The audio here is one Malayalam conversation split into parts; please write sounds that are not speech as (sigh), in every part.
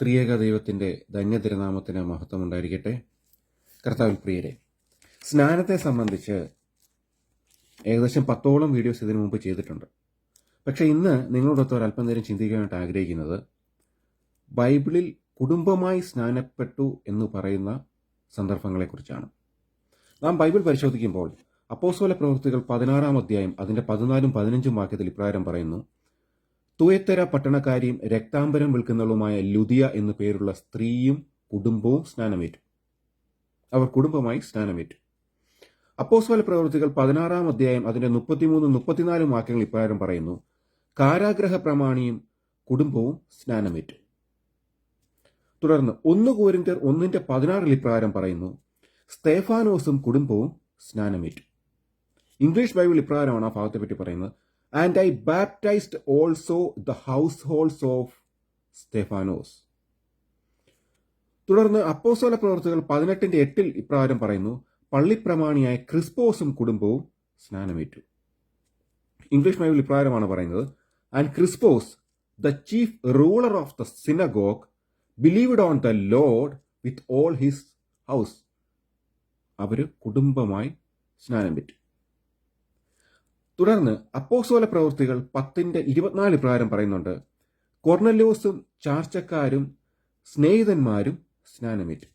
ത്രിയേക ദൈവത്തിന്റെ ധന്യതിരുനാമത്തിന് മഹത്വം ഉണ്ടായിരിക്കട്ടെ കർത്താവിൽ പ്രിയരെ സ്നാനത്തെ സംബന്ധിച്ച് ഏകദേശം പത്തോളം വീഡിയോസ് ഇതിനു മുമ്പ് ചെയ്തിട്ടുണ്ട്. പക്ഷേ ഇന്ന് നിങ്ങളോടൊത്ത് ഒരു അല്പം നേരം ചിന്തിക്കാനായിട്ട് ആഗ്രഹിക്കുന്നത് ബൈബിളിൽ കുടുംബമായി സ്നാനപ്പെട്ടു എന്ന് പറയുന്ന സന്ദർഭങ്ങളെക്കുറിച്ചാണ്. നാം ബൈബിൾ പരിശോധിക്കുമ്പോൾ അപ്പോസോല പ്രവൃത്തികൾ പതിനാറാം അധ്യായം അതിന്റെ പതിനാലും പതിനഞ്ചും വാക്യത്തിൽ ഇപ്രകാരം പറയുന്നു തുയത്തര പട്ടണക്കാരിയും രക്താംബരം വിൽക്കുന്നവളുമായ ലുദിയ എന്നു പേരുള്ള സ്ത്രീയും കുടുംബവും സ്നാനമേറ്റു. അവർ കുടുംബമായി സ്നാനമേറ്റു. അപ്പോസ്വല പ്രവൃത്തികൾ പതിനാറാം അധ്യായം അതിന്റെ മുപ്പത്തിമൂന്നും മുപ്പത്തിനാലും വാക്യങ്ങൾ ഇപ്രകാരം പറയുന്നു. കാരാഗ്രഹ പ്രമാണിയും കുടുംബവും സ്നാനമേറ്റു. തുടർന്ന് ഒന്ന് കോരിന്തർ ഒന്നിന്റെ പതിനാറിൽ ഇപ്രകാരം പറയുന്നു. സ്തേഫാനോസും കുടുംബവും സ്നാനമേറ്റു. ഇംഗ്ലീഷ് ബൈബിൾ ഇപ്രകാരമാണ് ആ ഭാഗത്തെ പറ്റി പറയുന്നത്. And I baptized also the households of of Stephanas തുടർന്ന് അപ്പോസ്തല പ്രവർത്തകൾ പതിനെട്ടിന്റെ എട്ടിൽ ഇപ്രകാരം പറയുന്നു പള്ളിപ്രമാണിയായ ക്രിസ്പോസും കുടുംബവും സ്നാനമേറ്റു. ഇംഗ്ലീഷ് ബൈബിൾ ഇപ്രകാരമാണ് പറയുന്നത് and Crispus the chief ruler of the synagogue believed on the Lord with all his house അവർ കുടുംബമായി സ്നാനം പറ്റി തുടർന്ന് അപ്പോസോല പ്രവൃത്തികൾ പത്തിന്റെ ഇരുപത്തിനാല് പ്രകാരം പറയുന്നുണ്ട്. കൊർണല്യോസും ചാർച്ചക്കാരും സ്നേഹിതന്മാരും സ്നാനമേറ്റു.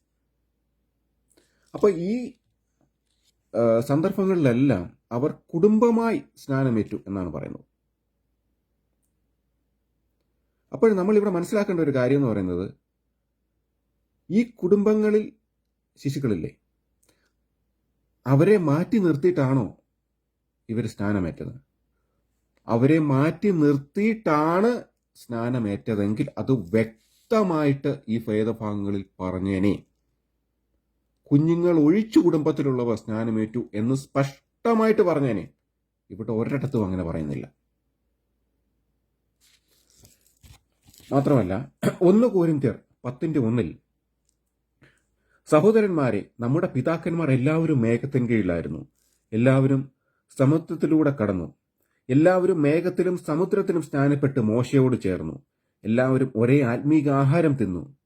അപ്പൊ ഈ സന്ദർഭങ്ങളിലെല്ലാം അവർ കുടുംബമായി സ്നാനമേറ്റു എന്നാണ് പറയുന്നത്. അപ്പോൾ നമ്മൾ ഇവിടെ മനസ്സിലാക്കേണ്ട ഒരു കാര്യം എന്ന് പറയുന്നത് ഈ കുടുംബങ്ങളിൽ ശിശുക്കളില്ലേ? അവരെ മാറ്റി നിർത്തിയിട്ടാണോ ഇവർ സ്നാനമേറ്റത്. അവരെ മാറ്റി നിർത്തിയിട്ടാണ് സ്നാനമേറ്റതെങ്കിൽ അത് വ്യക്തമായിട്ട് ഈ ഭേദഭാഗങ്ങളിൽ പറഞ്ഞേനെ. കുഞ്ഞുങ്ങൾ ഒഴിച്ചു കുടുംബത്തിലുള്ളവർ സ്നാനമേറ്റു എന്ന് സ്പഷ്ടമായിട്ട് പറഞ്ഞേനെ. ഇവിടെ ഒരിടത്തും അങ്ങനെ പറയുന്നില്ല. മാത്രമല്ല ഒന്ന് കോരിന്ത്യർ പത്തിന്റെ ഒന്നിൽ സഹോദരന്മാരെ നമ്മുടെ പിതാക്കന്മാർ എല്ലാവരും മേഘത്തിൻ കീഴിലായിരുന്നു. എല്ലാവരും സമുദ്രത്തിലൂടെ കടന്നു. എല്ലാവരും മേഘത്തിലും സമുദ്രത്തിലും സ്നാനപ്പെട്ട് മോശയോട് ചേർന്നു. എല്ലാവരും ഒരേ ആത്മീക ആഹാരം തിന്നു.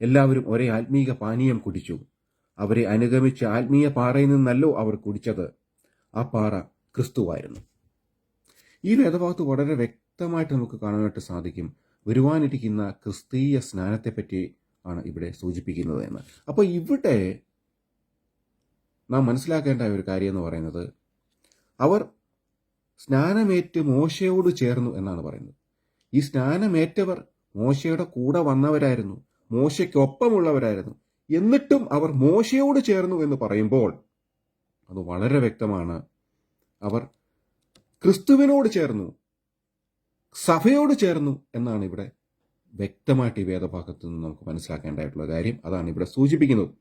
എല്ലാവരും ഒരേ ആത്മീക പാനീയം കുടിച്ചു. അവരെ അനുഗമിച്ച ആത്മീയ പാറയിൽ നിന്നല്ലോ അവർ കുടിച്ചത്. ആ പാറ ക്രിസ്തുവായിരുന്നു. ഈ വേദഭാഗത്ത് വളരെ വ്യക്തമായിട്ട് നമുക്ക് കാണാനായിട്ട് സാധിക്കും. വരുവാനിരിക്കുന്ന ക്രിസ്തീയ സ്നാനത്തെപ്പറ്റി ആണ് ഇവിടെ സൂചിപ്പിക്കുന്നത് എന്ന് അപ്പോൾ ഇവിടെ നാം മനസ്സിലാക്കേണ്ട ഒരു കാര്യം എന്ന് പറയുന്നത് അവർ സ്നാനമേറ്റ് മോശയോട് ചേർന്നു എന്നാണ് പറയുന്നത്. ഈ സ്നാനമേറ്റവർ മോശയുടെ കൂടെ വന്നവരായിരുന്നു. മോശയ്ക്കൊപ്പമുള്ളവരായിരുന്നു. എന്നിട്ടും അവർ മോശയോട് ചേർന്നു എന്ന് പറയുമ്പോൾ അത് വളരെ വ്യക്തമാണ്. അവർ ക്രിസ്തുവിനോട് ചേർന്നു സഭയോട് ചേർന്നു എന്നാണ് ഇവിടെ വ്യക്തമായിട്ട് ഈ വേദഭാഗത്ത് നിന്ന് നമുക്ക് മനസ്സിലാക്കേണ്ടതായിട്ടുള്ള കാര്യം. അതാണ് ഇവിടെ സൂചിപ്പിക്കുന്നത്.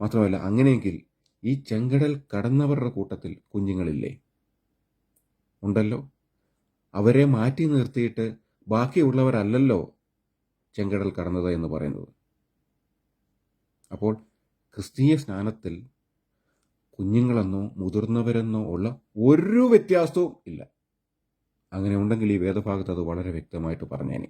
മാത്രമല്ല അങ്ങനെയെങ്കിൽ ഈ ചെങ്കടൽ കടന്നവരുടെ കൂട്ടത്തിൽ കുഞ്ഞുങ്ങളില്ലേ? ഉണ്ടല്ലോ. അവരെ മാറ്റി നിർത്തിയിട്ട് ബാക്കിയുള്ളവരല്ലല്ലോ ചെങ്കടൽ കടന്നത് എന്ന് പറയുന്നത്. അപ്പോൾ ക്രിസ്തീയ സ്നാനത്തിൽ കുഞ്ഞുങ്ങളെന്നോ മുതിർന്നവരെന്നോ ഉള്ള ഒരു വ്യത്യാസവും ഇല്ല. അങ്ങനെ ഉണ്ടെങ്കിൽ ഈ വേദഭാഗത്ത് അത് വളരെ വ്യക്തമായിട്ട് പറഞ്ഞേനെ.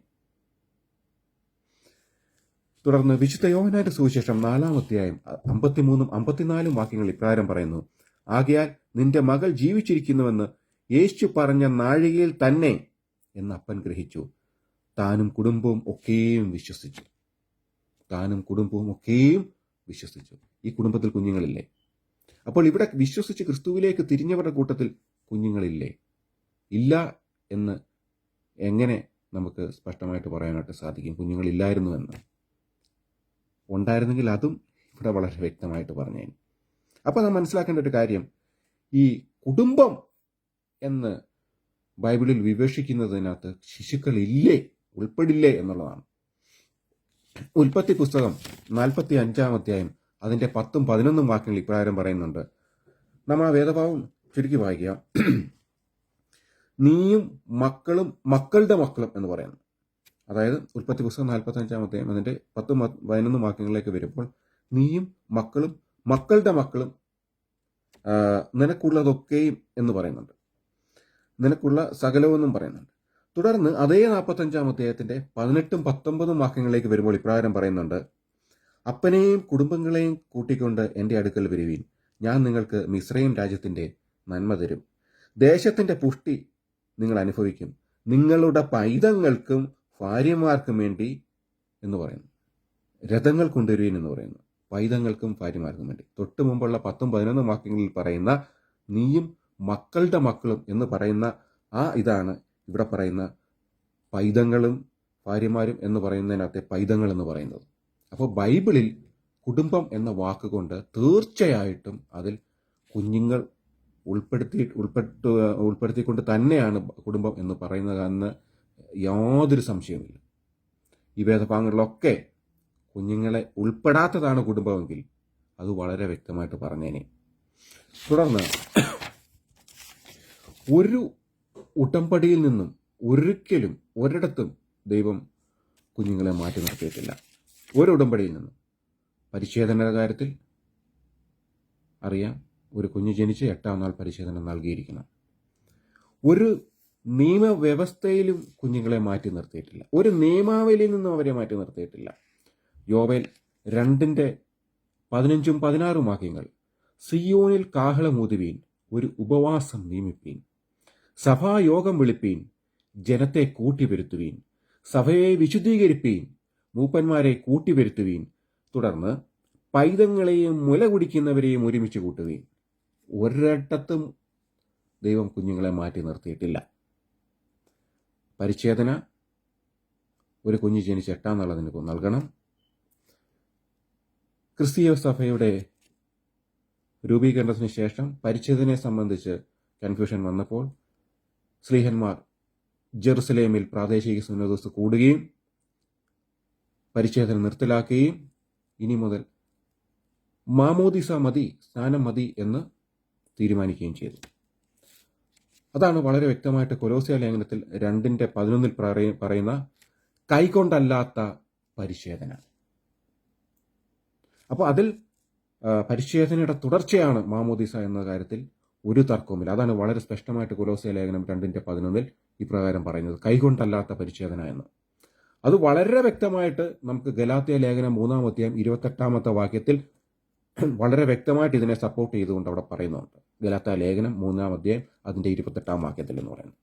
തുടർന്ന് വിശുദ്ധ യോഹനാന്റെ സുവിശേഷം നാലാം അധ്യായം അമ്പത്തിമൂന്നും അമ്പത്തിനാലും വാക്യങ്ങൾ ഇപ്രകാരം പറയുന്നു. ആകയാൽ നിന്റെ മകൾ ജീവിച്ചിരിക്കുന്നുവെന്ന് യേശു പറഞ്ഞ നാഴികയിൽ തന്നെ എന്ന് അപ്പൻ ഗ്രഹിച്ചു. താനും കുടുംബവും ഒക്കെയും വിശ്വസിച്ചു. താനും കുടുംബവും ഒക്കെയും വിശ്വസിച്ചു. ഈ കുടുംബത്തിൽ കുഞ്ഞുങ്ങളില്ലേ? അപ്പോൾ ഇവിടെ വിശ്വസിച്ച് ക്രിസ്തുവിലേക്ക് തിരിഞ്ഞവരുടെ കൂട്ടത്തിൽ കുഞ്ഞുങ്ങളില്ലേ? ഇല്ല എന്ന് എങ്ങനെ നമുക്ക് സ്പഷ്ടമായിട്ട് പറയാനായിട്ട് സാധിക്കും? കുഞ്ഞുങ്ങളില്ലായിരുന്നു എന്ന്. ഉണ്ടായിരുന്നെങ്കിൽ അതും ഇവിടെ വളരെ വ്യക്തമായിട്ട് പറഞ്ഞേനെ. അപ്പോൾ നാം മനസ്സിലാക്കേണ്ട ഒരു കാര്യം ഈ കുടുംബം എന്ന് ബൈബിളിൽ വിവക്ഷിക്കുന്നതിനകത്ത് ശിശുക്കളില്ലേ ഉൾപ്പെടില്ലേ എന്നുള്ളതാണ്. ഉൽപ്പത്തി പുസ്തകം നാൽപ്പത്തി അഞ്ചാം അധ്യായം അതിന്റെ പത്തും പതിനൊന്നും വാക്യങ്ങൾ ഇപ്രകാരം പറയുന്നുണ്ട്. നാം ആ വേദഭാവം ചുരുക്കി വായിക്കുക (clears throat) നീയും മക്കളും മക്കളുടെ മക്കളും എന്ന് പറയുന്നു. അതായത് ഉൽപ്പത്തി പുസ്തകം നാൽപ്പത്തി അഞ്ചാം അധ്യായം അതിന്റെ പത്തും പതിനൊന്ന് വാക്യങ്ങളിലേക്ക് വരുമ്പോൾ നീയും മക്കളും മക്കളുടെ മക്കളും നിനക്കുള്ളതൊക്കെയും എന്ന് പറയുന്നുണ്ട്. നിനക്കുള്ള സകലമെന്നും പറയുന്നുണ്ട്. തുടർന്ന് അതേ നാൽപ്പത്തഞ്ചാം അധ്യായത്തിന്റെ പതിനെട്ടും പത്തൊമ്പതും വാക്യങ്ങളിലേക്ക് വരുമ്പോൾ ഇപ്രകാരം പറയുന്നുണ്ട്. അപ്പനെയും കുടുംബങ്ങളെയും കൂട്ടിക്കൊണ്ട് എന്റെ അടുക്കൽ വരുവീൻ. ഞാൻ നിങ്ങൾക്ക് മിശ്രയും രാജ്യത്തിന്റെ നന്മ തരും. ദേശത്തിന്റെ പുഷ്ടി നിങ്ങൾ അനുഭവിക്കും. നിങ്ങളുടെ പൈതങ്ങൾക്കും ഭാര്യമാർക്കും വേണ്ടി എന്ന് പറയുന്നു. രഥങ്ങൾ കൊണ്ടുവരുവൻ എന്ന് പറയുന്നു. പൈതങ്ങൾക്കും ഭാര്യമാർക്കും വേണ്ടി. തൊട്ടു മുമ്പുള്ള പത്തും പതിനൊന്നും വാക്യങ്ങളിൽ പറയുന്ന നീയും മക്കളുടെ മക്കളും എന്ന് പറയുന്ന ആ ഇതാണ് ഇവിടെ പറയുന്ന പൈതങ്ങളും ഭാര്യമാരും എന്ന് പറയുന്നതിനകത്തെ പൈതങ്ങൾ എന്ന് പറയുന്നത്. അപ്പോൾ ബൈബിളിൽ കുടുംബം എന്ന വാക്കുകൊണ്ട് തീർച്ചയായിട്ടും അതിൽ കുഞ്ഞുങ്ങൾ ഉൾപ്പെടുത്തി ഉൾപ്പെട്ടു ഉൾപ്പെടുത്തിക്കൊണ്ട് തന്നെയാണ് കുടുംബം എന്ന് പറയുന്നത് പറയുന്നതെന്ന് യാതൊരു സംശയവുമില്ല. ഈ ഭേദഭാവങ്ങളിലൊക്കെ കുഞ്ഞുങ്ങളെ ഉൾപ്പെടാത്തതാണ് കുടുംബമെങ്കിൽ അത് വളരെ വ്യക്തമായിട്ട് പറഞ്ഞേനെ. തുടർന്ന് ഒരു ഉടമ്പടിയിൽ നിന്നും ഒരിക്കലും ഒരിടത്തും ദൈവം കുഞ്ഞുങ്ങളെ മാറ്റി നിർത്തിയിട്ടില്ല. ഒരു ഉടമ്പടിയിൽ നിന്നും. പരിച്ഛേദനയുടെ കാര്യത്തിൽ അറിയാം ഒരു കുഞ്ഞ് ജനിച്ച് എട്ടാം നാൾ പരിശോധന നൽകിയിരിക്കണം ഒരു നിയമവ്യവസ്ഥയിലും കുഞ്ഞുങ്ങളെ മാറ്റി നിർത്തിയിട്ടില്ല. ഒരു നിയമാവലിയിൽ നിന്നും അവരെ മാറ്റി നിർത്തിയിട്ടില്ല. യോവേൽ രണ്ടിന്റെ പതിനഞ്ചും പതിനാറും വാക്യങ്ങൾ. സിയോനിൽ കാഹളമൂതുവീൻ ഒരു ഉപവാസം നിയമിപ്പീൻ. സഭായോഗം വിളിപ്പീൻ ജനത്തെ കൂട്ടിവരുത്തുവീൻ. സഭയെ വിശുദ്ധീകരിപ്പീൻ മൂപ്പന്മാരെ കൂട്ടിവരുത്തുവീൻ. തുടർന്ന് പൈതങ്ങളെയും മുല കുടിക്കുന്നവരെയും ഒരുമിച്ച് കൂട്ടുവീൻ. ഒരിടത്തും ദൈവം കുഞ്ഞുങ്ങളെ മാറ്റി നിർത്തിയിട്ടില്ല. പരിച്ഛേദന ഒരു കുഞ്ഞ് ജനിച്ച് എട്ടാം നാളതിന് നൽകണം. ക്രിസ്തീയ സഭയുടെ രൂപീകരണത്തിന് ശേഷം പരിച്ഛേദനയെ സംബന്ധിച്ച് കൺഫ്യൂഷൻ വന്നപ്പോൾ സ്ലീഹന്മാർ ജെറുസലേമിൽ പ്രാദേശിക സുന്നദോസ് കൂടുകയും പരിച്ഛേദന നിർത്തലാക്കുകയും ഇനി മുതൽ മാമോദിസ മതി സ്നാനം മതി എന്ന് തീരുമാനിക്കുകയും ചെയ്തു. അതാണ് വളരെ വ്യക്തമായിട്ട് കൊലോസിയ ലേഖനത്തിൽ രണ്ടിന്റെ പതിനൊന്നിൽ പറയ- പറയുന്ന കൈകൊണ്ടല്ലാത്ത പരിശേദന അപ്പോൾ അതിൽ പരിശേദനയുടെ തുടർച്ചയാണ് മാമോദീസ എന്ന കാര്യത്തിൽ ഒരു തർക്കവുമില്ല. അതാണ് വളരെ സ്പഷ്ടമായിട്ട് കൊലോസിയ ലേഖനം രണ്ടിന്റെ പതിനൊന്നിൽ ഇപ്രകാരം പറയുന്നത്. കൈകൊണ്ടല്ലാത്ത പരിച്ഛേദന എന്ന്. അത് വളരെ വ്യക്തമായിട്ട് നമുക്ക് ഗലാത്തിയ ലേഖനം മൂന്നാം അധ്യായം ഇരുപത്തെട്ടാമത്തെ വാക്യത്തിൽ (clears throat) വളരെ വ്യക്തമായിട്ട് ഇതിനെ സപ്പോർട്ട് ചെയ്തുകൊണ്ട് അവിടെ പറയുന്നുണ്ട്. ഗലാത്ത ലേഖനം മൂന്നാം അധ്യായം അതിന്റെ ഇരുപത്തെട്ടാം വാക്യത്തിൽ എന്ന് പറയുന്നത്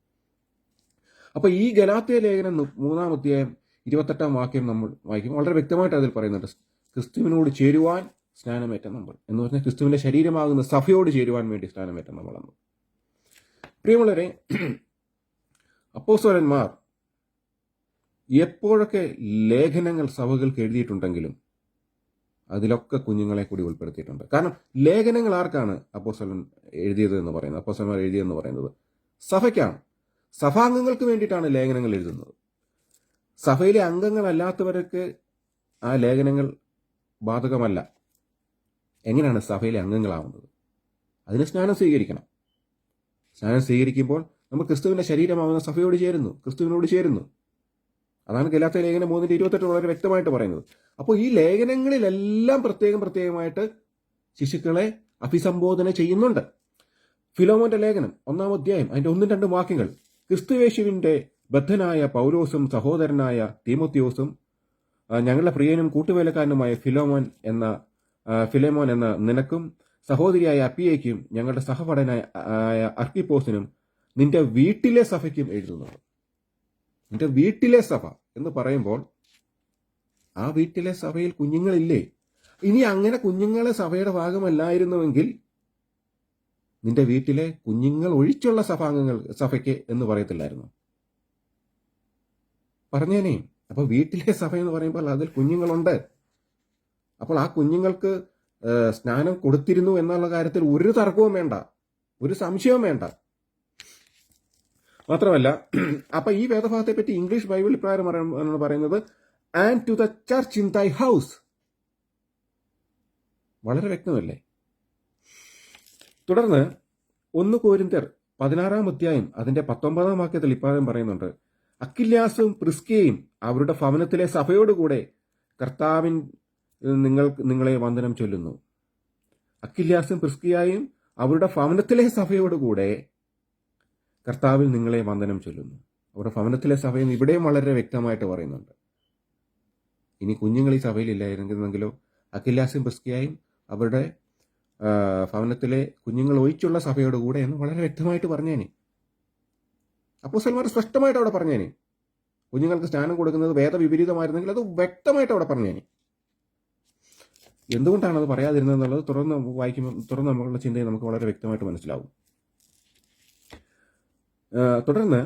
അപ്പോൾ ഈ ഗലാത്തിയ ലേഖനം മൂന്നാം അധ്യായം ഇരുപത്തെട്ടാം വാക്യം നമ്മൾ വായിക്കും വളരെ വ്യക്തമായിട്ട് അതിൽ പറയുന്നുണ്ട്. ക്രിസ്തുവിനോട് ചേരുവാൻ സ്നാനമേറ്റ നമ്മൾ എന്ന് പറഞ്ഞാൽ ക്രിസ്തുവിന്റെ ശരീരമാകുന്ന സഭയോട് ചേരുവാൻ വേണ്ടി സ്നാനമേറ്റ നമ്മളെന്ന് പ്രിയമുള്ളവരെ (clears throat) അപ്പോസ്വരന്മാർ എപ്പോഴൊക്കെ ലേഖനങ്ങൾ സഭകൾക്ക് എഴുതിയിട്ടുണ്ടെങ്കിലും അതിലൊക്കെ കുഞ്ഞുങ്ങളെ കൂടി ഉൾപ്പെടുത്തിയിട്ടുണ്ട്. കാരണം ലേഖനങ്ങൾ ആർക്കാണ് അപ്പോസ്തലൻ എഴുതിയത് എന്ന് പറയുന്നത്? അപ്പോസ്തലന്മാർ എഴുതിയതെന്ന് പറയുന്നത് സഭയ്ക്കാണ്. സഭാംഗങ്ങൾക്ക് വേണ്ടിയിട്ടാണ് ലേഖനങ്ങൾ എഴുതുന്നത്. സഭയിലെ അംഗങ്ങളല്ലാത്തവർക്ക് ആ ലേഖനങ്ങൾ ബാധകമല്ല. എങ്ങനെയാണ് സഭയിലെ അംഗങ്ങളാവുന്നത്? അതിന് സ്നാനം സ്വീകരിക്കണം. സ്നാനം സ്വീകരിക്കുമ്പോൾ നമ്മൾ ക്രിസ്തുവിന്റെ ശരീരമാവുന്ന സഭയോട് ചേരുന്നു. ക്രിസ്തുവിനോട് ചേരുന്നു. അതാണ് ഗലാത്ത ലേഖനം മൂന്നിന്റെ ഇരുപത്തെട്ട് വളരെ വ്യക്തമായിട്ട് പറയുന്നത്. അപ്പോൾ ഈ ലേഖനങ്ങളിലെല്ലാം പ്രത്യേകം പ്രത്യേകമായിട്ട് ശിശുക്കളെ അഭിസംബോധന ചെയ്യുന്നുണ്ട്. ഫിലോമോന്റെ ലേഖനം ഒന്നാം അധ്യായം അതിന്റെ ഒന്നും രണ്ടും വാക്യങ്ങൾ. ക്രിസ്തുവേശുവിന്റെ ബദ്ധനായ പൗലോസും സഹോദരനായ തീമോത്യോസും ഞങ്ങളുടെ പ്രിയനും കൂട്ടുവേലക്കാരനുമായ ഫിലോമോൻ എന്ന ഫിലേമോൻ എന്ന നിനക്കും സഹോദരിയായ അപ്പിയയ്ക്കും ഞങ്ങളുടെ സഹപടനായ അർക്കിപ്പോസിനും നിന്റെ വീട്ടിലെ സഭയ്ക്കും എഴുതുന്നത് നിന്റെ വീട്ടിലെ സഭ എന്ന് പറയുമ്പോൾ ആ വീട്ടിലെ സഭയിൽ കുഞ്ഞുങ്ങളില്ലേ? ഇനി അങ്ങനെ കുഞ്ഞുങ്ങളെ സഭയുടെ ഭാഗമല്ലായിരുന്നുവെങ്കിൽ നിന്റെ വീട്ടിലെ കുഞ്ഞുങ്ങൾ ഒഴിച്ചുള്ള സഭാംഗങ്ങൾ സഭയ്ക്ക് എന്ന് പറയത്തില്ലായിരുന്നു. പറഞ്ഞേനെ അപ്പൊ വീട്ടിലെ സഭ എന്ന് പറയുമ്പോൾ അതിൽ കുഞ്ഞുങ്ങളുണ്ട്. അപ്പോൾ ആ കുഞ്ഞുങ്ങൾക്ക് സ്നാനം കൊടുത്തിരുന്നു എന്നുള്ള കാര്യത്തിൽ ഒരു തർക്കവും വേണ്ട. ഒരു സംശയവും വേണ്ട. മാത്രമല്ല (clears throat) അപ്പൊ ഈ വേദഭാഗത്തെ പറ്റി ഇംഗ്ലീഷ് ബൈബിൾ ഇപ്രകാരം പറയ- പറയുന്നത് and to the church in thy house വളരെ വ്യക്തമല്ലേ? തുടർന്ന് ഒന്ന് കോരിന്തർ പതിനാറാം അധ്യായം അതിന്റെ പത്തൊമ്പതാം വാക്യത്തിൽ ഇപ്രകാരം പറയുന്നുണ്ട് അക്കില്യാസും പ്രിസ്കയും അവരുടെ ഭവനത്തിലെ സഭയോടുകൂടെ കർത്താവിൻ നിങ്ങൾ നിങ്ങളെ വന്ദനം ചൊല്ലുന്നു. അക്കില്യാസും പ്രിസ്കിയായും അവരുടെ ഭവനത്തിലെ സഭയോടുകൂടെ കർത്താവിൽ നിങ്ങളെ വന്ദനം ചൊല്ലുന്നു. അവരുടെ ഭവനത്തിലെ സഭയിൽ ഇവിടെയും വളരെ വ്യക്തമായിട്ട് പറയുന്നുണ്ട്. ഇനി കുഞ്ഞുങ്ങൾ ഈ സഭയിലില്ലായിരുന്നെങ്കിലോ അഖിലാസും ബസ്കിയായും അവരുടെ ഭവനത്തിലെ കുഞ്ഞുങ്ങൾ ഒഴിച്ചുള്ള സഭയോട് കൂടെ എന്ന് വളരെ വ്യക്തമായിട്ട് പറഞ്ഞേനെ. അപ്പോസന്മാർ സ്പഷ്ടമായിട്ട് അവിടെ പറഞ്ഞേനെ. കുഞ്ഞുങ്ങൾക്ക് സ്നാനം കൊടുക്കുന്നത് വേദവിപരീതമായിരുന്നെങ്കിൽ അത് വ്യക്തമായിട്ട് അവിടെ പറഞ്ഞേനെ. എന്തുകൊണ്ടാണ് അത് പറയാതിരുന്നത് എന്നുള്ളത് തുറന്ന് വായിക്കുമ്പോൾ തുറന്ന് നമ്മളുടെ ചിന്തയെ നമുക്ക് വളരെ വ്യക്തമായിട്ട് മനസ്സിലാവും. തുടർന്ന്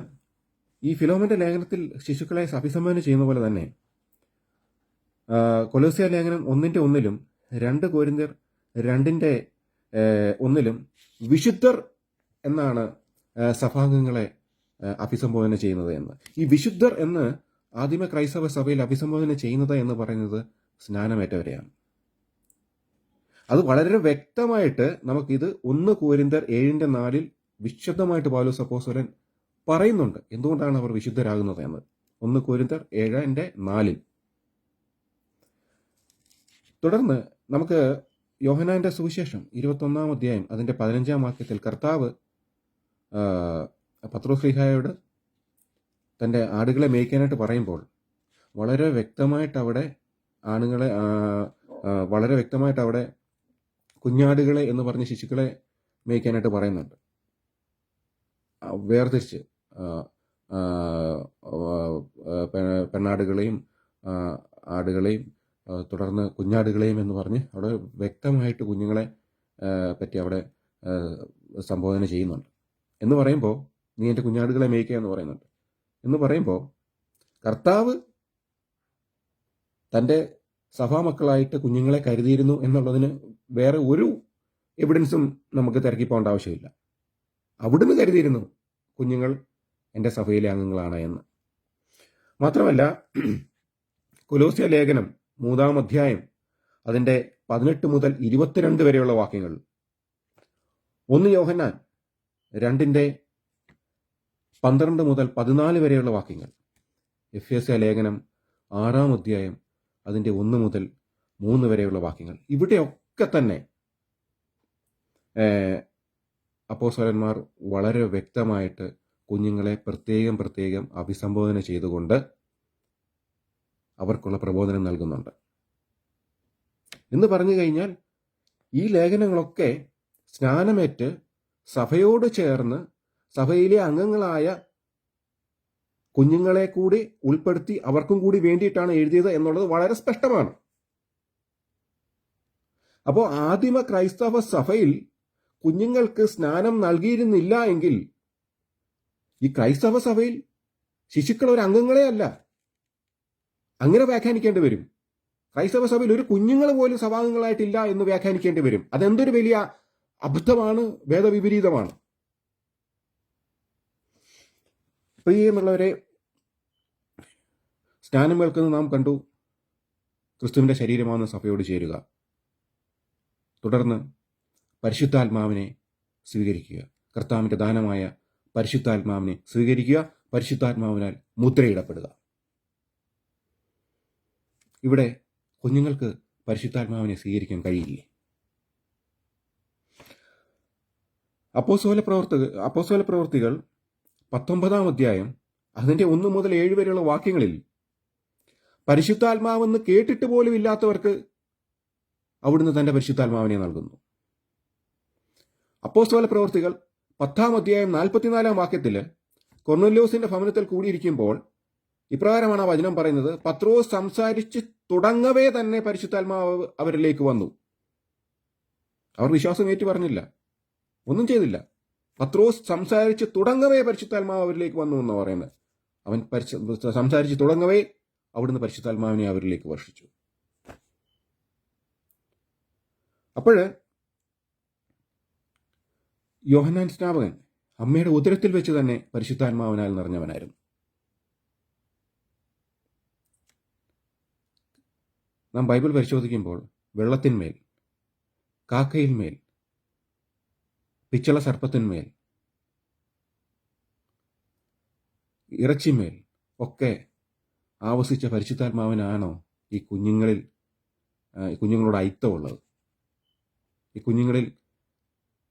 ഈ ഫിലോമിന്റെ ലേഖനത്തിൽ ശിശുക്കളെ അഭിസംബോധന ചെയ്യുന്ന പോലെ തന്നെ കൊലോസിയ ലേഖനം ഒന്നിന്റെ ഒന്നിലും രണ്ട് കോരിന്തർ രണ്ടിന്റെ ഒന്നിലും വിശുദ്ധർ എന്നാണ് സഭാംഗങ്ങളെ അഭിസംബോധന ചെയ്യുന്നത് എന്ന്. ഈ വിശുദ്ധർ എന്ന് ആദിമ ക്രൈസ്തവ സഭയിൽ അഭിസംബോധന ചെയ്യുന്നത് എന്ന് പറയുന്നത് സ്നാനമേറ്റവരെയാണ്. അത് വളരെ വ്യക്തമായിട്ട് നമുക്കിത് ഒന്ന് കോരിന്തർ ഏഴിന്റെ നാലിൽ വിശദമായിട്ട് പൗലോസ് അപ്പോസ്തലൻ പറയുന്നുണ്ട്. എന്തുകൊണ്ടാണ് അവർ വിശുദ്ധരാകുന്നത് എന്ന്? ഒന്ന് കോരിന്തർ ഏഴിന്റെ നാലിൽ. തുടർന്ന് നമുക്ക് യോഹനാന്റെ സുവിശേഷം ഇരുപത്തൊന്നാം അധ്യായം അതിന്റെ പതിനഞ്ചാം വാക്യത്തിൽ കർത്താവ് പത്രോസ്ലിഹായോട് തന്റെ ആടുകളെ മേയ്ക്കാനായിട്ട് പറയുമ്പോൾ വളരെ വ്യക്തമായിട്ട് അവിടെ ആണുങ്ങളെ വളരെ വ്യക്തമായിട്ട് അവിടെ കുഞ്ഞാടുകളെ എന്ന് പറഞ്ഞ് ശിശുക്കളെ മേയ്ക്കാനായിട്ട് പറയുന്നുണ്ട്. വേർതിരിച്ച് പെണ്ണാടുകളെയും ആടുകളെയും തുടർന്ന് കുഞ്ഞാടുകളെയും എന്ന് പറഞ്ഞ് അവിടെ വ്യക്തമായിട്ട് കുഞ്ഞുങ്ങളെ പറ്റി അവിടെ സംബോധന ചെയ്യുന്നുണ്ട്. എന്ന് പറയുമ്പോൾ നീ എന്റെ കുഞ്ഞാടുകളെ മേയ്ക്കുക എന്ന് പറയുന്നുണ്ട്. എന്ന് പറയുമ്പോൾ കർത്താവ് തന്റെ സഭാമക്കളായിട്ട് കുഞ്ഞുങ്ങളെ കരുതിയിരുന്നു എന്നുള്ളതിന് വേറെ ഒരു എവിഡൻസും നമുക്ക് തിരക്കി പോകേണ്ട ആവശ്യമില്ല. അവിടുന്ന് കരുതിയിരുന്നു. കുഞ്ഞുങ്ങൾ എന്റെ സഭയിലെ അംഗങ്ങളാണ് എന്ന്. മാത്രമല്ല കൊലോസ്യ ലേഖനം മൂന്നാം അധ്യായം അതിന്റെ പതിനെട്ട് മുതൽ ഇരുപത്തിരണ്ട് വരെയുള്ള വാക്യങ്ങൾ. ഒന്ന് യോഹന്നാൻ രണ്ടിന്റെ പന്ത്രണ്ട് മുതൽ പതിനാല് വരെയുള്ള വാക്യങ്ങൾ. എഫ് എസ് ലേഖനം ആറാം അധ്യായം അതിന്റെ ഒന്ന് മുതൽ മൂന്ന് വരെയുള്ള വാക്യങ്ങൾ. ഇവിടെയൊക്കെ തന്നെ ഏഹ്, അപ്പോസ്തലന്മാർ വളരെ വ്യക്തമായിട്ട് കുഞ്ഞുങ്ങളെ പ്രത്യേകം പ്രത്യേകം അഭിസംബോധന ചെയ്തുകൊണ്ട് അവർക്കുള്ള പ്രബോധനം നൽകുന്നുണ്ട്. എന്ന് പറഞ്ഞു കഴിഞ്ഞാൽ ഈ ലേഖനങ്ങളൊക്കെ സ്നാനമേറ്റ് സഭയോട് ചേർന്ന് സഭയിലെ അംഗങ്ങളായ കുഞ്ഞുങ്ങളെ കൂടി ഉൾപ്പെടുത്തി അവർക്കും കൂടി വേണ്ടിയിട്ടാണ് എഴുതിയത് എന്നുള്ളത് വളരെ സ്പഷ്ടമാണ്. അപ്പോൾ ആദിമ ക്രൈസ്തവ സഭയിൽ കുഞ്ഞുങ്ങൾക്ക് സ്നാനം നൽകിയിരുന്നില്ല എങ്കിൽ ഈ ക്രൈസ്തവ സഭയിൽ ശിശുക്കൾ ഒരു അംഗങ്ങളെ അല്ല. അങ്ങനെ വ്യാഖ്യാനിക്കേണ്ടി വരും. ക്രൈസ്തവ സഭയിൽ ഒരു കുഞ്ഞുങ്ങൾ പോലും സഭാംഗങ്ങളായിട്ടില്ല എന്ന് വ്യാഖ്യാനിക്കേണ്ടി വരും. അതെന്തൊരു വലിയ അബദ്ധമാണ് വേദവിപരീതമാണ്. പ്രിയമുള്ളവരെ സ്നാനം കേൾക്കുന്നത് നാം കണ്ടു. ക്രിസ്തുവിന്റെ ശരീരമാണ് സഭയോട് ചേരുക. തുടർന്ന് പരിശുദ്ധാത്മാവിനെ സ്വീകരിക്കുക. കർത്താവിന്റെ ദാനമായ പരിശുദ്ധാത്മാവിനെ സ്വീകരിക്കുക. പരിശുദ്ധാത്മാവിനാൽ മുദ്രയിടപ്പെടുക. ഇവിടെ കുഞ്ഞുങ്ങൾക്ക് പരിശുദ്ധാത്മാവിനെ സ്വീകരിക്കാൻ കഴിയില്ലേ? അപ്പോസോല പ്രവർത്തക അപ്പോസോല പ്രവർത്തികൾ പത്തൊമ്പതാം അധ്യായം അതിന്റെ ഒന്ന് മുതൽ ഏഴ് വരെയുള്ള വാക്യങ്ങളിൽ പരിശുദ്ധാത്മാവെന്ന് കേട്ടിട്ട് പോലും ഇല്ലാത്തവർക്ക് അവിടുന്ന് തന്റെ പരിശുദ്ധാത്മാവിനെ നൽകുന്നു. അപ്പോസ്തല പ്രവർത്തികൾ പത്താം അധ്യായം നാൽപ്പത്തിനാലാം വാക്യത്തിൽ കൊർണുല്യോസിന്റെ ഭവനത്തിൽ കൂടിയിരിക്കുമ്പോൾ ഇപ്രകാരമാണ് ആ വചനം പറയുന്നത് പത്രോസ് സംസാരിച്ച് തുടങ്ങവേ തന്നെ പരിശുദ്ധാത്മാവ് അവരിലേക്ക് വന്നു. അവർ വിശ്വാസം ഏറ്റു പറഞ്ഞില്ല ഒന്നും ചെയ്തില്ല. പത്രോസ് സംസാരിച്ച് തുടങ്ങവേ പരിശുദ്ധാത്മാവ് അവരിലേക്ക് വന്നു എന്ന് പറയുന്നത്. അവൻ പരിശു സംസാരിച്ച് തുടങ്ങവേ അവിടുന്ന് പരിശുദ്ധാത്മാവിനെ അവരിലേക്ക് വർഷിച്ചു. അപ്പോൾ യോഹന്നാൻ സ്നാപകൻ അമ്മയുടെ ഉദരത്തിൽ വെച്ച് തന്നെ പരിശുദ്ധാത്മാവിനാൽ നിറഞ്ഞവനായിരുന്നു. നാം ബൈബിൾ പരിശോധിക്കുമ്പോൾ വെള്ളത്തിന്മേൽ കാക്കയിന്മേൽ പിച്ചള സർപ്പത്തിന്മേൽ ഇറച്ചിമേൽ ഒക്കെ ആവസിച്ച പരിശുദ്ധാത്മാവിനാണോ ഈ കുഞ്ഞുങ്ങളിൽ കുഞ്ഞുങ്ങളോട് അയിത്തമുള്ളത്? ഈ കുഞ്ഞുങ്ങളിൽ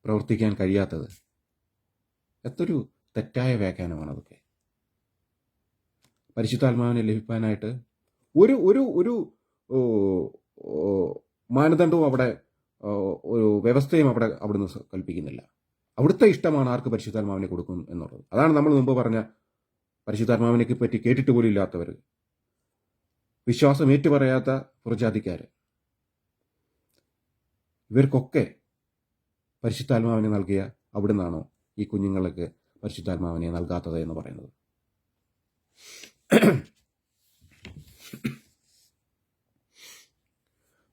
പ്രവർത്തിക്കാൻ കഴിയാത്തത്. എത്തൊരു തെറ്റായ വ്യാഖ്യാനമാണ് അതൊക്കെ. പരിശുദ്ധാത്മാവിനെ ലഭിക്കാനായിട്ട് ഒരു ഒരു ഒരു മാനദണ്ഡവും അവിടെ ഒരു വ്യവസ്ഥയും അവിടെ അവിടുന്ന് കൽപ്പിക്കുന്നില്ല. അവിടുത്തെ ഇഷ്ടമാണ് ആർക്ക് പരിശുദ്ധാത്മാവിനെ കൊടുക്കും എന്നുള്ളത്. അതാണ് നമ്മൾ മുമ്പ് പറഞ്ഞ പരിശുദ്ധാത്മാവിനെ പറ്റി കേട്ടിട്ട് പോലും ഇല്ലാത്തവർ വിശ്വാസം ഏറ്റുപറയാത്ത പുറജാതിക്കാർ ഇവർക്കൊക്കെ പരിശുദ്ധാത്മാവിനെ നൽകിയ അവിടെ നിന്നാണോ ഈ കുഞ്ഞുങ്ങൾക്ക് പരിശുദ്ധാത്മാവിനെ നൽകാത്തത് എന്ന് പറയുന്നത്?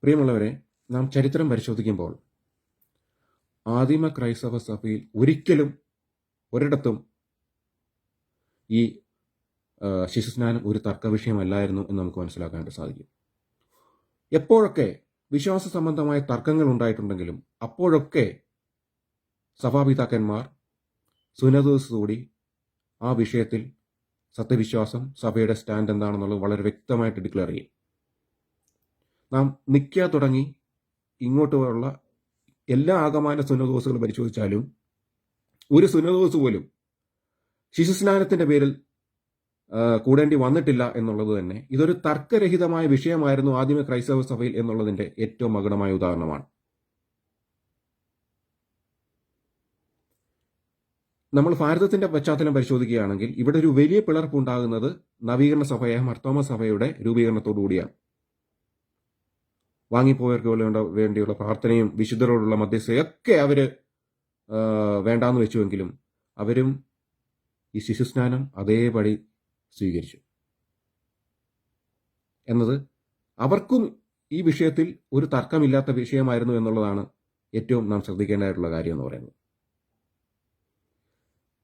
പ്രിയമുള്ളവരെ നാം ചരിത്രം പരിശോധിക്കുമ്പോൾ ആദിമ ക്രൈസ്തവ സഭയിൽ ഒരിക്കലും ഒരിടത്തും ഈ ശിശുസ്നാനം ഒരു തർക്ക വിഷയമല്ലായിരുന്നു എന്ന് നമുക്ക് മനസ്സിലാക്കാനായിട്ട് സാധിക്കും. എപ്പോഴൊക്കെ വിശ്വാസ സംബന്ധമായ തർക്കങ്ങൾ ഉണ്ടായിട്ടുണ്ടെങ്കിലും അപ്പോഴൊക്കെ സഭാപിതാക്കന്മാർ സുനദോസുകൂടി ആ വിഷയത്തിൽ സത്യവിശ്വാസം സഭയുടെ സ്റ്റാൻഡ് എന്താണെന്നുള്ളത് വളരെ വ്യക്തമായിട്ട് ഡിക്ലെയർ ചെയ്യും. നാം നിക്ക തുടങ്ങി ഇങ്ങോട്ടുള്ള എല്ലാ ആകമാന സുനദോസുകളും പരിശോധിച്ചാലും ഒരു സുനദോസ് പോലും ശിശുസ്നാനത്തിന്റെ പേരിൽ കൂടേണ്ടി വന്നിട്ടില്ല എന്നുള്ളത് തന്നെ ഇതൊരു തർക്കരഹിതമായ വിഷയമായിരുന്നു ആദ്യമേ ക്രൈസ്തവ സഭയിൽ എന്നുള്ളതിന്റെ ഏറ്റവും മകുടമായ ഉദാഹരണമാണ്. നമ്മൾ ഭാരതത്തിന്റെ പശ്ചാത്തലം പരിശോധിക്കുകയാണെങ്കിൽ ഇവിടെ ഒരു വലിയ പിളർപ്പ് ഉണ്ടാകുന്നത് നവീകരണ സഭയായ മർത്തോമ സഭയുടെ രൂപീകരണത്തോടുകൂടിയാണ് വാങ്ങിപ്പോയവർക്ക് വേണ്ട വേണ്ടിയുള്ള പ്രാർത്ഥനയും വിശുദ്ധരോടുള്ള മധ്യസ്ഥയൊക്കെ അവർ വേണ്ടാന്ന് വെച്ചുവെങ്കിലും അവരും ഈ ശിശുസ്നാനം അതേപടി സ്വീകരിച്ചു. എന്നത് അവർക്കും ഈ വിഷയത്തിൽ ഒരു തർക്കമില്ലാത്ത വിഷയമായിരുന്നു എന്നുള്ളതാണ് ഏറ്റവും നാം ശ്രദ്ധിക്കേണ്ടതായിട്ടുള്ള കാര്യം എന്ന് പറയുന്നത്.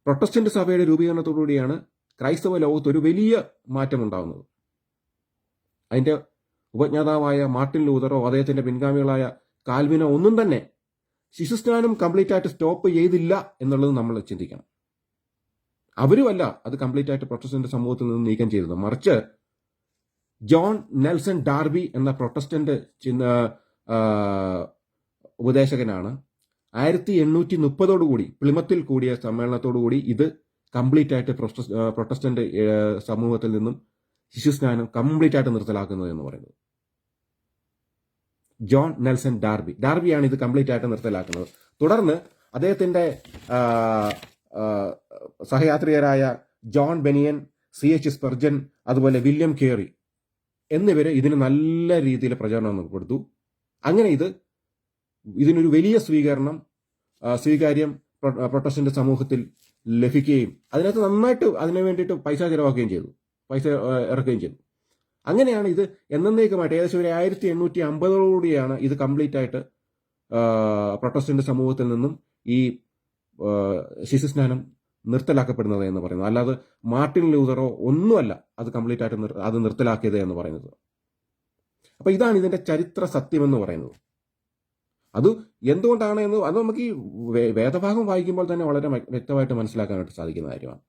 പ്രൊട്ടസ്റ്റന്റ് സഭയുടെ രൂപീകരണത്തോടുകൂടിയാണ് ക്രൈസ്തവ ലോകത്ത് ഒരു വലിയ മാറ്റം ഉണ്ടാകുന്നത് അതിന്റെ ഉപജ്ഞാതാവായ മാർട്ടിൻ ലൂതറോ അദ്ദേഹത്തിന്റെ പിൻഗാമികളായ കാൽവിനോ ഒന്നും തന്നെ ശിശുസ്നാനം കംപ്ലീറ്റ് ആയിട്ട് സ്റ്റോപ്പ് ചെയ്തില്ല എന്നുള്ളത് നമ്മൾ ചിന്തിക്കണം. അവരുമല്ല അത് കംപ്ലീറ്റ് ആയിട്ട് പ്രൊട്ടസ്റ്റന്റ് സമൂഹത്തിൽ നിന്ന് നീക്കം ചെയ്തത്. മറിച്ച് ജോൺ നെൽസൺ ഡാർബി എന്ന പ്രൊട്ടസ്റ്റന്റ് ഉപദേശകനാണ് ആയിരത്തി എണ്ണൂറ്റി മുപ്പതോടുകൂടി പ്ലിമത്തിൽ കൂടിയ സമ്മേളനത്തോടുകൂടി ഇത് കംപ്ലീറ്റ് ആയിട്ട് പ്രൊട്ടസ്റ്റന്റ് സമൂഹത്തിൽ നിന്നും ശിശുസ്നാനം കംപ്ലീറ്റ് ആയിട്ട് നിർത്തലാക്കുന്നത് എന്ന് പറയുന്നത്. John Nelson Darby. ഡാർബിയാണ് ഇത് കംപ്ലീറ്റ് ആയിട്ട് നിർത്തലാക്കുന്നത്. തുടർന്ന് അദ്ദേഹത്തിന്റെ സഹയാത്രികരായ John Bunyan C H Spurgeon അതുപോലെ വില്യം കേറി എന്നിവരെ ഇതിന് നല്ല രീതിയിൽ പ്രചാരണം കൊടുത്തു അങ്ങനെ ഇത് ഇതിനൊരു വലിയ സ്വീകരണം സ്വീകാര്യം പ്രൊട്ടസ്റ്റിന്റെ സമൂഹത്തിൽ ലഭിക്കുകയും അതിനകത്ത് നന്നായിട്ട് അതിനു വേണ്ടിയിട്ട് പൈസ ചിലവാക്കുകയും ചെയ്തു. പൈസ ഇറക്കുകയും ചെയ്തു. അങ്ങനെയാണ് ഇത് എന്നേക്കുമായിട്ട് ഏകദേശം ഒരു ആയിരത്തി എണ്ണൂറ്റി അമ്പതോടുകൂടിയാണ് ഇത് കംപ്ലീറ്റ് ആയിട്ട് പ്രൊട്ടസ്റ്റിന്റെ സമൂഹത്തിൽ നിന്നും ഈ ശിശുസ്നാനം നിർത്തലാക്കപ്പെടുന്നത് എന്ന് പറയുന്നത്. അല്ലാതെ മാർട്ടിൻ ലൂതറോ ഒന്നുമല്ല അത് കംപ്ലീറ്റ് ആയിട്ട് അത് നിർത്തലാക്കിയത് എന്ന് പറയുന്നത്. അപ്പൊ ഇതാണ് ഇതിന്റെ ചരിത്ര സത്യം എന്ന് പറയുന്നത്. അത് എന്തുകൊണ്ടാണ് എന്ന് അത് നമുക്ക് ഈ വേദഭാഗം വായിക്കുമ്പോൾ തന്നെ വളരെ വ്യക്തമായിട്ട് മനസ്സിലാക്കാനായിട്ട് സാധിക്കുന്ന കാര്യമാണ്.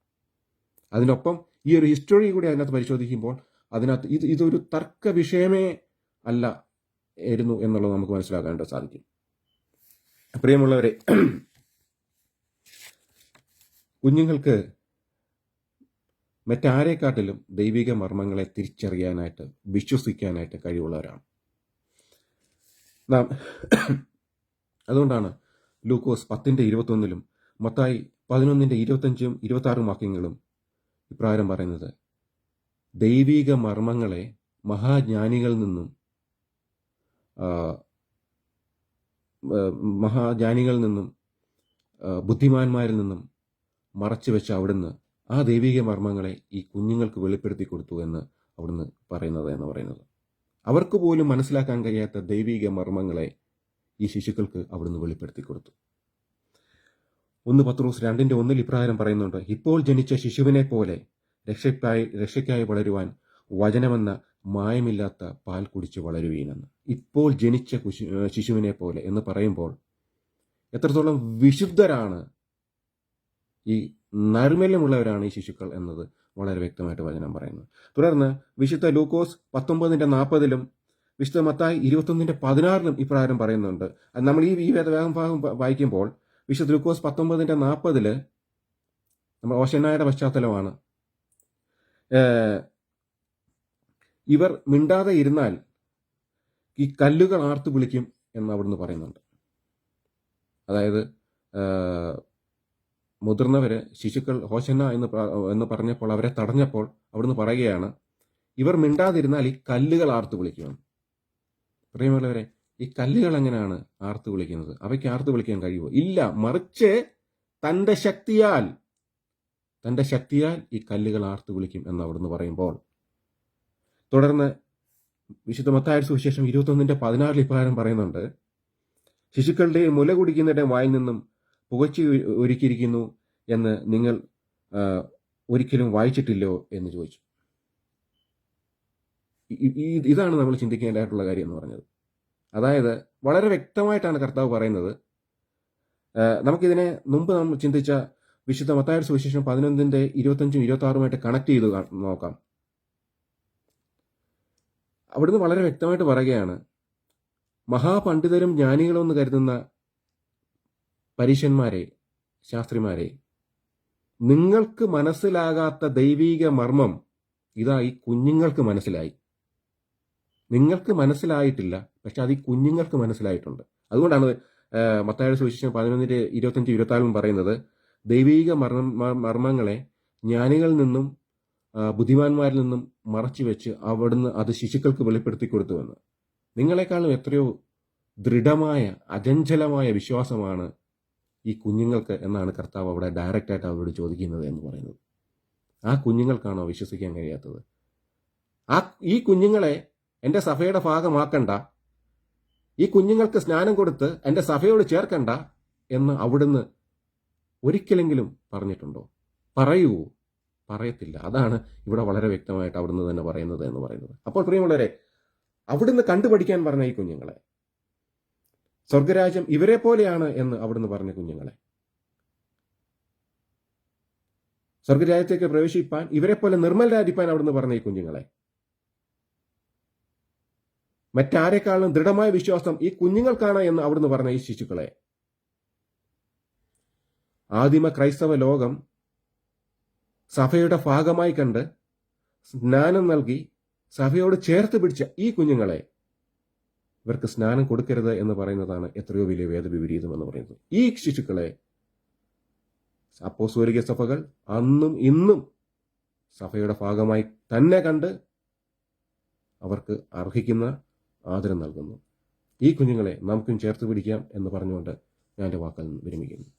അതിനൊപ്പം ഈ ഒരു ഹിസ്റ്ററി കൂടി അതിനകത്ത് പരിശോധിക്കുമ്പോൾ അതിനകത്ത് ഇത് ഇതൊരു തർക്ക വിഷയമേ അല്ല ആയിരുന്നു എന്നുള്ളത് നമുക്ക് മനസ്സിലാക്കാനായിട്ട് സാധിക്കും. പ്രിയമുള്ളവരെ കുഞ്ഞുങ്ങൾക്ക് മറ്റാരെക്കാട്ടിലും ദൈവിക മർമ്മങ്ങളെ തിരിച്ചറിയാനായിട്ട് വിശ്വസിക്കാനായിട്ട് കഴിവുള്ളവരാണ്. നാം അതുകൊണ്ടാണ് ലൂക്കോസ് പത്തിന്റെ ഇരുപത്തൊന്നിലും മത്തായി പതിനൊന്നിന്റെ ഇരുപത്തഞ്ചും ഇരുപത്തി ആറും വാക്യങ്ങളും ഇപ്രകാരം പറയുന്നത്. ദൈവീക മർമ്മങ്ങളെ മഹാജ്ഞാനികളിൽ നിന്നും മഹാജ്ഞാനികളിൽ നിന്നും ബുദ്ധിമാന്മാരിൽ നിന്നും മറച്ചു വെച്ച അവിടുന്ന് ആ ദൈവിക മർമ്മങ്ങളെ ഈ കുഞ്ഞുങ്ങൾക്ക് വെളിപ്പെടുത്തി കൊടുത്തു എന്ന് അവിടുന്ന് പറയുന്നത് എന്ന് പറയുന്നത്. അവർക്ക് പോലും മനസ്സിലാക്കാൻ കഴിയാത്ത ദൈവിക മർമ്മങ്ങളെ ഈ ശിശുക്കൾക്ക് അവിടുന്ന് വെളിപ്പെടുത്തി കൊടുത്തു. ഒന്ന് പത്രോസ് രണ്ടിന്റെ ഒന്നിൽ ഇപ്രകാരം പറയുന്നുണ്ട് ഇപ്പോൾ ജനിച്ച ശിശുവിനെ പോലെ രക്ഷയ്ക്കായി രക്ഷയ്ക്കായി വളരുവാൻ വചനമെന്ന മായമില്ലാത്ത പാൽ കുടിച്ച് വളരുവീനെന്ന്. ഇപ്പോൾ ജനിച്ച ശിശുവിനെ പോലെ എന്ന് പറയുമ്പോൾ എത്രത്തോളം വിശുദ്ധരാണ് ഈ നൈർമല്യമുള്ളവരാണ് ഈ ശിശുക്കൾ എന്നത്. വളരെ വ്യക്തമായിട്ട് വചനം പറയുന്നു. തുടർന്ന് വിശുദ്ധ ലൂക്കോസ് പത്തൊമ്പതിന്റെ നാൽപ്പതിലും വിശുദ്ധ മത്തായി ഇരുപത്തൊന്നിന്റെ പതിനാറിലും ഇപ്രകാരം പറയുന്നുണ്ട്. നമ്മൾ ഈ ഈ വേദഭാഗം ഭാഗം വായിക്കുമ്പോൾ വിശുദ്ധ ലൂക്കോസ് പത്തൊമ്പതിന്റെ നാൽപ്പതിൽ നമ്മൾ ഓശനായുടെ പശ്ചാത്തലമാണ്. ഇവർ മിണ്ടാതെ ഇരുന്നാൽ ഈ കല്ലുകൾ ആർത്തു വിളിക്കും എന്ന് അവിടുന്ന് പറയുന്നുണ്ട്. അതായത് മുതിർന്നവര് ശിശുക്കൾ ഹോശന്ന എന്ന് എന്ന് പറഞ്ഞപ്പോൾ അവരെ തടഞ്ഞപ്പോൾ അവിടുന്ന് പറയുകയാണ് ഇവർ മിണ്ടാതിരുന്നാൽ ഈ കല്ലുകൾ ആർത്തു വിളിക്കുമെന്ന് പ്രിയമുള്ളവരെ ഈ കല്ലുകൾ എങ്ങനെയാണ് ആർത്തു വിളിക്കുന്നത്? അവയ്ക്ക് ആർത്തു വിളിക്കാൻ കഴിയുമോ? ഇല്ല മറിച്ച് തന്റെ ശക്തിയാൽ. തന്റെ ശക്തിയാൽ ഈ കല്ലുകൾ ആർത്തു വിളിക്കും എന്ന് അവിടുന്ന് പറയുമ്പോൾ തുടർന്ന് വിശുദ്ധ മത്തായ സുവിശേഷം ഇരുപത്തൊന്നിന്റെ പതിനാറിൽ ഇപ്രകാരം പറയുന്നുണ്ട് ശിശുക്കളുടെയും മുല കുടിക്കുന്നവരുടെയും വായിൽ നിന്നും പുകച്ചു ഒരുക്കിയിരിക്കുന്നു എന്ന് നിങ്ങൾ ഒരിക്കലും വായിച്ചിട്ടില്ലോ എന്ന് ചോദിച്ചു. ഇതാണ് നമ്മൾ ചിന്തിക്കേണ്ടതായിട്ടുള്ള കാര്യം എന്ന് പറഞ്ഞത്. അതായത് വളരെ വ്യക്തമായിട്ടാണ് കർത്താവ് പറയുന്നത്. നമുക്കിതിനെ മുമ്പ് നമ്മൾ ചിന്തിച്ച വിശുദ്ധ മത്തായ സുവിശേഷം പതിനൊന്നിന്റെ ഇരുപത്തഞ്ചും ഇരുപത്തി ആറുമായിട്ട് കണക്ട് ചെയ്ത് നോക്കാം. അവിടുന്ന് വളരെ വ്യക്തമായിട്ട് പറയുകയാണ് മഹാപണ്ഡിതരും ജ്ഞാനികളും എന്ന് കരുതുന്ന പരീശന്മാരെ ശാസ്ത്രിമാരെ നിങ്ങൾക്ക് മനസ്സിലാകാത്ത ദൈവീക മർമ്മം ഇതാ ഈ കുഞ്ഞുങ്ങൾക്ക് മനസ്സിലായി. നിങ്ങൾക്ക് മനസ്സിലായിട്ടില്ല പക്ഷെ അത് ഈ കുഞ്ഞുങ്ങൾക്ക് മനസ്സിലായിട്ടുണ്ട്. അതുകൊണ്ടാണ് മത്തായ സുവിശേഷം പതിനൊന്നിന്റെ ഇരുപത്തഞ്ച് ഇരുപത്തിനാലും പറയുന്നത് ദൈവീക മർമ്മ മർമ്മങ്ങളെ ജ്ഞാനികളിൽ നിന്നും ബുദ്ധിമാന്മാരിൽ നിന്നും മറച്ചു വെച്ച് അവിടുന്ന് അത് ശിശുക്കൾക്ക് വെളിപ്പെടുത്തി കൊടുത്തുവെന്ന്. നിങ്ങളെക്കാളും എത്രയോ ദൃഢമായ അചഞ്ചലമായ വിശ്വാസമാണ് ഈ കുഞ്ഞുങ്ങൾക്ക് എന്നാണ് കർത്താവ് അവിടെ ഡയറക്റ്റായിട്ട് അവരോട് ചോദിക്കുന്നത് എന്ന് പറയുന്നത്? ആ കുഞ്ഞുങ്ങൾക്കാണോ വിശ്വസിക്കാൻ കഴിയാത്തത്? ആ ഈ കുഞ്ഞുങ്ങളെ എന്റെ സഭയുടെ ഭാഗമാക്കണ്ട. ഈ കുഞ്ഞുങ്ങൾക്ക് സ്നാനം കൊടുത്ത് എന്റെ സഭയോട് ചേർക്കണ്ട എന്ന് അവിടുന്ന് ഒരിക്കലെങ്കിലും പറഞ്ഞിട്ടുണ്ടോ? പറയൂ. പറയത്തില്ല. അതാണ് ഇവിടെ വളരെ വ്യക്തമായിട്ട് അവിടുന്ന് തന്നെ പറയുന്നത് എന്ന് പറയുന്നത്. അപ്പോൾ പ്രിയമുള്ളവരെ അവിടുന്ന് കണ്ടുപഠിക്കാൻ പറഞ്ഞ ഈ കുഞ്ഞുങ്ങളെ സ്വർഗരാജ്യം ഇവരെ പോലെയാണ് എന്ന് അവിടുന്ന് പറഞ്ഞ കുഞ്ഞുങ്ങളെ. സ്വർഗരാജ്യത്തേക്ക് പ്രവേശിപ്പാൻ ഇവരെ പോലെ നിർമ്മലരായിരിക്കാൻ അവിടുന്ന് പറഞ്ഞ ഈ കുഞ്ഞുങ്ങളെ. മറ്റാരെക്കാളും ദൃഢമായ വിശ്വാസം ഈ കുഞ്ഞുങ്ങൾക്കാണ് എന്ന് അവിടുന്ന് പറഞ്ഞ ഈ ശിശുക്കളെ. ആദിമ ക്രൈസ്തവ ലോകം സഭയുടെ ഭാഗമായി കണ്ട് സ്നാനം നൽകി സഭയോട് ചേർത്ത് പിടിച്ച ഈ കുഞ്ഞുങ്ങളെ. ഇവർക്ക് സ്നാനം കൊടുക്കരുത് എന്ന് പറയുന്നതാണ് എത്രയോ വലിയ വേദവിപരീതം എന്ന് പറയുന്നത്. ഈ ശിശുക്കളെ അപ്പോസ്തോലിക സഭകൾ അന്നും ഇന്നും സഭയുടെ ഭാഗമായി തന്നെ കണ്ട് അവർക്ക് അർഹിക്കുന്ന ആദരം നൽകുന്നു. ഈ കുഞ്ഞുങ്ങളെ നമുക്കും ചേർത്ത് പിടിക്കാം എന്ന് പറഞ്ഞുകൊണ്ട് ഞാൻ എന്റെ വാക്കിൽ നിന്ന് വിരമിക്കുന്നു.